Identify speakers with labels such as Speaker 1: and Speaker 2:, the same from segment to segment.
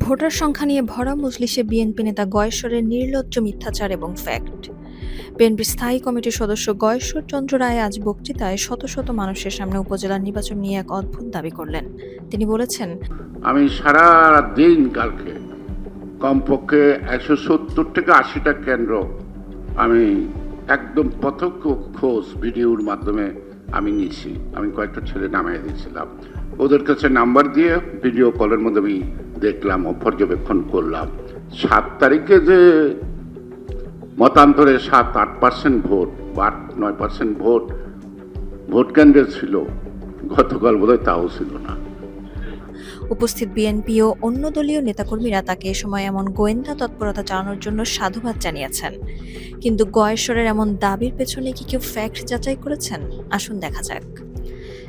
Speaker 1: Voter সংখ্যা নিয়ে ভরা মজলিসে বিএনপি নেতা গয়েশ্বরের নির্লজ্জ মিথ্যাচার এবং ফ্যাক্ট। বিএনপির স্থায়ী কমিটির সদস্য গয়েশ্বর চন্দ্র রায় আজ বক্তৃতায় শত শত মানুষের সামনে উপজেলার নির্বাচন নিয়ে এক অদ্ভুত দাবি করলেন। তিনি বলেছেন,
Speaker 2: আমি সারা দিন কালকে কমপক্ষে একশো সত্তর থেকে আশিটা কেন্দ্র আমি একদম প্রত্যক্ষ খোঁজ ভিডিওর মাধ্যমে আমি নিয়েছি। আমি কয়েকটা ছেলে নামিয়ে দিয়েছিলাম। ওদের কাছে নাম্বার দিয়ে ভিডিও কলের মধ্যে আমি দেখলাম পর্যবেক্ষণ করলাম। সাত তারিখে যে মতান্তরে সাত, আট পার্সেন্ট ভোট বা আট, নয় পার্সেন্ট ভোট ভোট কেন্দ্রে ছিল। গতকাল বোধহয় তাও ছিল না।
Speaker 1: উপস্থিত বিএনপি ও অন্য দলীয় নেতাকর্মীরা তাকে এ সময় এমন গোয়েন্দা তৎপরতা চালানোর জন্য সাধুবাদ জানিয়েছেন। কিন্তু গয়েশ্বরের এমন দাবির পেছনে কি কেউ ফ্যাক্ট যাচাই করেছেন? আসুন দেখা যাক।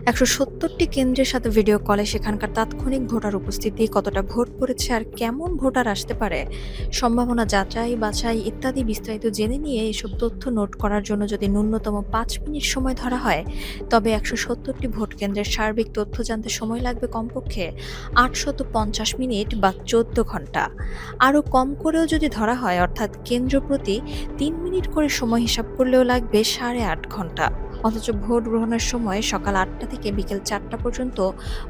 Speaker 1: একশো সত্তরটি কেন্দ্রের সাথে ভিডিও কলে সেখানকার তাৎক্ষণিক ভোটার উপস্থিতি কতটা ভোট পড়েছে আর কেমন ভোটার আসতে পারে, সম্ভাবনা যাচাই, বাছাই ইত্যাদি বিস্তারিত জেনে নিয়ে এসব তথ্য নোট করার জন্য যদি ন্যূনতম পাঁচ মিনিট সময় ধরা হয়, তবে একশো সত্তরটি ভোট কেন্দ্রের সার্বিক তথ্য জানতে সময় লাগবে কমপক্ষে আটশত পঞ্চাশ মিনিট বা চোদ্দ ঘণ্টা। আরও কম করেও যদি ধরা হয়, অর্থাৎ কেন্দ্র প্রতি তিন মিনিট করে সময় হিসাব করলেও লাগবে সাড়ে আট ঘণ্টা। অথচ ভোট গ্রহণের সময় সকাল আটটা থেকে বিকেল চারটা পর্যন্ত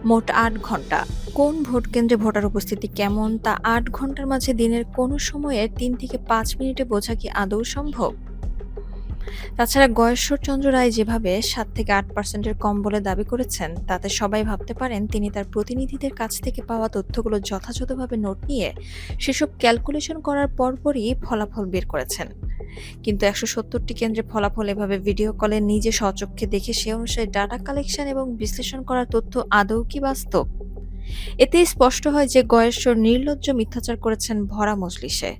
Speaker 1: মোট আট ঘণ্টা কোন ভোট কেন্দ্রে ভোটার উপস্থিতি কেমন তা আট ঘণ্টার মাঝে দিনের কোনো সময়ে তিন থেকে পাঁচ মিনিটে বোঝা কি আদৌ সম্ভব? তাছাড়া গয়েশ্বরচন্দ্র রায় যেভাবে সাত থেকে আট পার্সেন্টের কম বলে দাবি করেছেন, তাতে সবাই ভাবতে পারেন তিনি তার প্রতিনিধিদের কাছ থেকে পাওয়া তথ্যগুলো যথাযথভাবে নোট নিয়ে সেসব ক্যালকুলেশন করার পরপরই ফলাফল বের করেছেন। কিন্তু একশো সত্তরটি কেন্দ্রে ফলাফল এভাবে ভিডিও কলে নিজে স্বচক্ষে দেখে সে অনুসারে ডাটা কালেকশন এবং বিশ্লেষণ করার তথ্য আদৌ কি বাস্তব? এতে স্পষ্ট হয় যে গয়েশ্বর নির্লজ্জ মিথ্যাচার করেছেন ভরা মজলিসে।